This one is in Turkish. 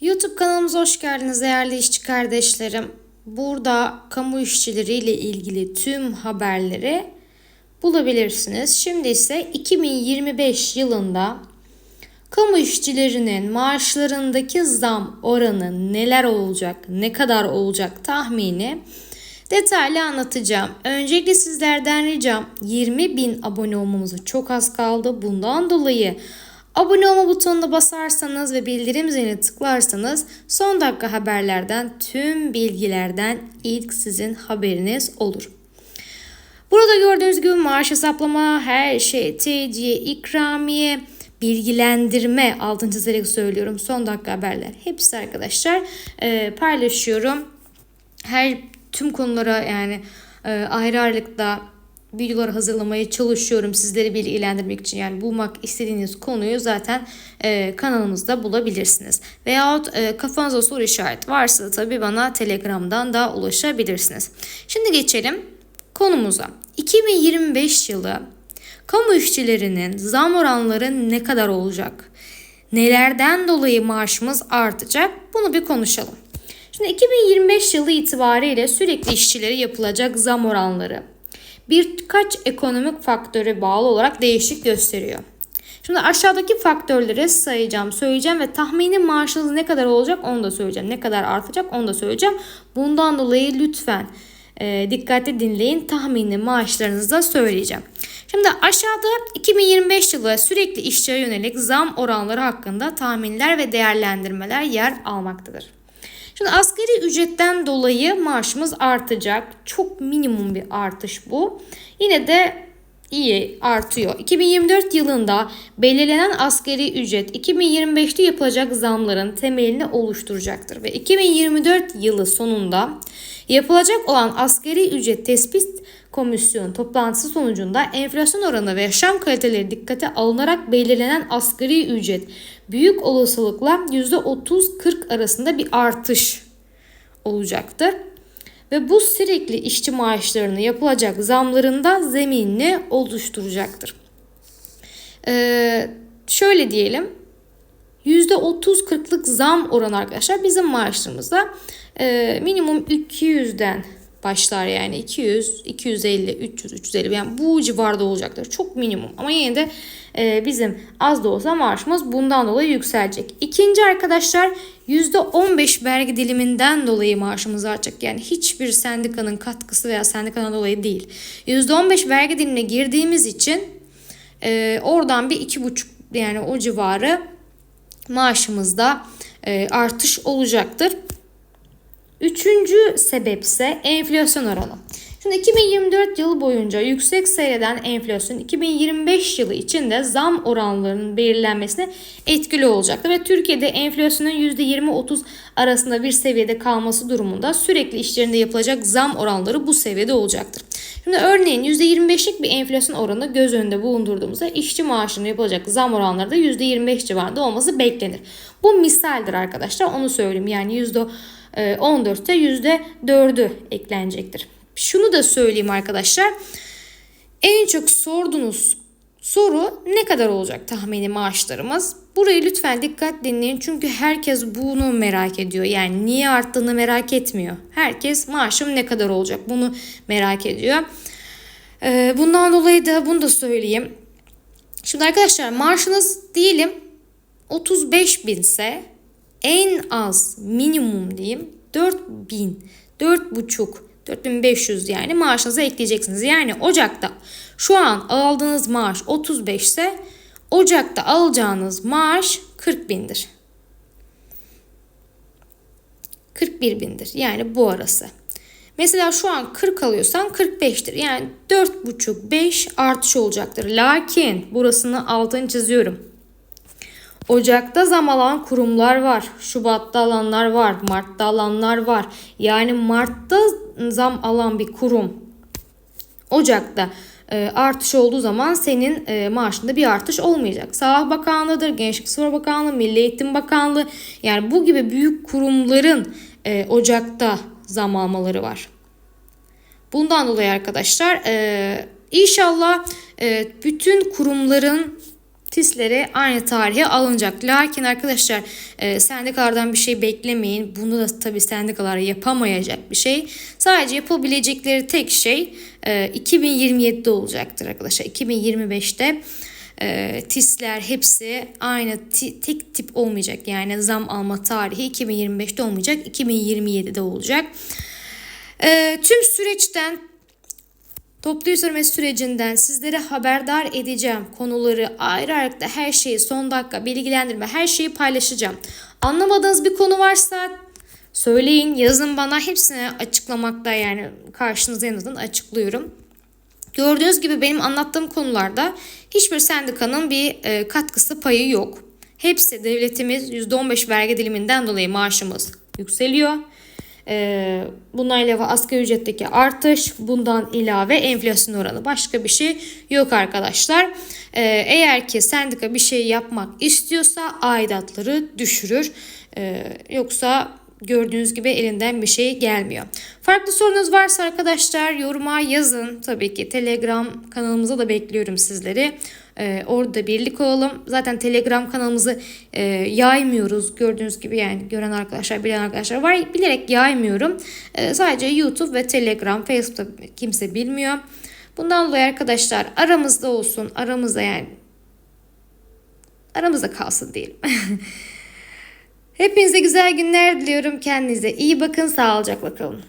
YouTube kanalımıza hoş geldiniz değerli işçi kardeşlerim. Burada kamu işçileriyle ilgili tüm haberleri bulabilirsiniz. Şimdi ise 2025 yılında kamu işçilerinin maaşlarındaki zam oranı neler olacak, ne kadar olacak tahmini detaylı anlatacağım. Öncelikle sizlerden ricam 20 bin abone olmamıza çok az kaldı. Bundan dolayı Abone olma butonuna basarsanız ve bildirim zilini tıklarsanız son dakika haberlerden tüm bilgilerden ilk sizin haberiniz olur. Burada gördüğünüz gibi maaş hesaplama, her şey, tediye, ikramiye, bilgilendirme altın çizerek söylüyorum son dakika haberler. Hepsi arkadaşlar e, paylaşıyorum. Her tüm konulara yani e, ayrı ayrılıkta videolar hazırlamaya çalışıyorum sizleri bilgilendirmek için. Yani bulmak istediğiniz konuyu zaten e, kanalımızda bulabilirsiniz. Veyahut e, kafanızda soru işareti varsa da tabii bana Telegram'dan da ulaşabilirsiniz. Şimdi geçelim konumuza. 2025 yılı kamu işçilerinin zam oranları ne kadar olacak? Nelerden dolayı maaşımız artacak? Bunu bir konuşalım. Şimdi 2025 yılı itibariyle sürekli işçilere yapılacak zam oranları birkaç ekonomik faktöre bağlı olarak değişik gösteriyor. Şimdi aşağıdaki faktörleri sayacağım, söyleyeceğim ve tahmini maaşınız ne kadar olacak onu da söyleyeceğim. Ne kadar artacak onu da söyleyeceğim. Bundan dolayı lütfen e, dikkatli dinleyin. Tahmini maaşlarınızı da söyleyeceğim. Şimdi aşağıda 2025 yılı sürekli işçiye yönelik zam oranları hakkında tahminler ve değerlendirmeler yer almaktadır. Şimdi asgari ücretten dolayı maaşımız artacak. Çok minimum bir artış bu. Yine de iyi artıyor. 2024 yılında belirlenen asgari ücret 2025'te yapılacak zamların temelini oluşturacaktır ve 2024 yılı sonunda yapılacak olan asgari ücret tespit komisyonu toplantısı sonucunda enflasyon oranı ve yaşam kaliteleri dikkate alınarak belirlenen asgari ücret büyük olasılıkla %30-40 arasında bir artış olacaktır. Ve bu sürekli işçi maaşlarını yapılacak zamlarında zeminini oluşturacaktır. Ee, şöyle diyelim %30-40'lık zam oranı arkadaşlar bizim maaşlarımızda e, minimum 200'den başlar yani 200, 250, 300, 350 yani bu civarda olacaktır. Çok minimum ama yine de e, bizim az da olsa maaşımız bundan dolayı yükselecek. İkinci arkadaşlar %15 vergi diliminden dolayı maaşımız artacak. Yani hiçbir sendikanın katkısı veya sendikanın dolayı değil. %15 vergi dilimine girdiğimiz için e, oradan bir iki buçuk yani o civarı maaşımızda e, artış olacaktır. Üçüncü sebep ise enflasyon oranı. Şimdi 2024 yılı boyunca yüksek seyreden enflasyon 2025 yılı içinde zam oranlarının belirlenmesine etkili olacaktır ve Türkiye'de enflasyonun %20-30 arasında bir seviyede kalması durumunda sürekli işlerinde yapılacak zam oranları bu seviyede olacaktır. Şimdi örneğin %25'lik bir enflasyon oranı göz önünde bulundurduğumuzda işçi maaşının yapılacak zam oranları da %25 civarında olması beklenir. Bu misaldir arkadaşlar onu söyleyeyim yani %14'te %4'ü eklenecektir. Şunu da söyleyeyim arkadaşlar. En çok sorduğunuz soru ne kadar olacak tahmini maaşlarımız? Burayı lütfen dikkat dinleyin çünkü herkes bunu merak ediyor. Yani niye arttığını merak etmiyor. Herkes maaşım ne kadar olacak bunu merak ediyor. Ee, bundan dolayı da bunu da söyleyeyim. Şimdi arkadaşlar maaşınız diyelim 35 binse en az minimum diyeyim 4 bin, 4,5 4500 yani maaşınıza ekleyeceksiniz. Yani Ocak'ta şu an aldığınız maaş 35 ise Ocak'ta alacağınız maaş 40 bindir. 41 bindir. Yani bu arası. Mesela şu an 40 alıyorsan 45'tir. Yani 4,5-5 artış olacaktır. Lakin burasını altını çiziyorum. Ocak'ta zam alan kurumlar var. Şubat'ta alanlar var. Mart'ta alanlar var. Yani Mart'ta zam alan bir kurum Ocak'ta e, artış olduğu zaman senin e, maaşında bir artış olmayacak. Sağlık Bakanlığı'dır, Gençlik Spor Bakanlığı, Milli Eğitim Bakanlığı yani bu gibi büyük kurumların e, Ocak'ta zam almaları var. Bundan dolayı arkadaşlar inşallah bütün kurumların TİS'leri aynı tarihe alınacak. Lakin arkadaşlar e, sendikalardan bir şey beklemeyin. Bunu da tabii sendikalar yapamayacak bir şey. Sadece yapabilecekleri tek şey e, 2027'de olacaktır arkadaşlar. 2025'te e, TİS'ler hepsi aynı tek tip olmayacak. Yani zam alma tarihi 2025'te olmayacak. 2027'de olacak. E, tüm süreçten Toplu ödeme sürecinden sizlere haberdar edeceğim. Konuları ayrı ayrı da her şeyi son dakika bilgilendirme her şeyi paylaşacağım. Anlamadığınız bir konu varsa söyleyin yazın bana hepsini açıklamakta yani karşınıza en azından açıklıyorum. Gördüğünüz gibi benim anlattığım konularda hiçbir sendikanın bir e, katkısı payı yok. Hepsi devletimiz %15 vergi diliminden dolayı maaşımız yükseliyor. E, bundan ilave asgari ücretteki artış, bundan ilave enflasyon oranı başka bir şey yok arkadaşlar. E, eğer ki sendika bir şey yapmak istiyorsa aidatları düşürür. E, yoksa gördüğünüz gibi elinden bir şey gelmiyor. Farklı sorunuz varsa arkadaşlar yoruma yazın. Tabii ki Telegram kanalımıza da bekliyorum sizleri. Ee, orada birlik olalım. Zaten Telegram kanalımızı e, yaymıyoruz. Gördüğünüz gibi yani gören arkadaşlar, bilen arkadaşlar var. Bilerek yaymıyorum. Ee, sadece YouTube ve Telegram, Facebook'ta kimse bilmiyor. Bundan dolayı arkadaşlar aramızda olsun. Aramızda yani aramızda kalsın diyelim. Hepinize güzel günler diliyorum. Kendinize iyi bakın. Sağlıcakla kalın.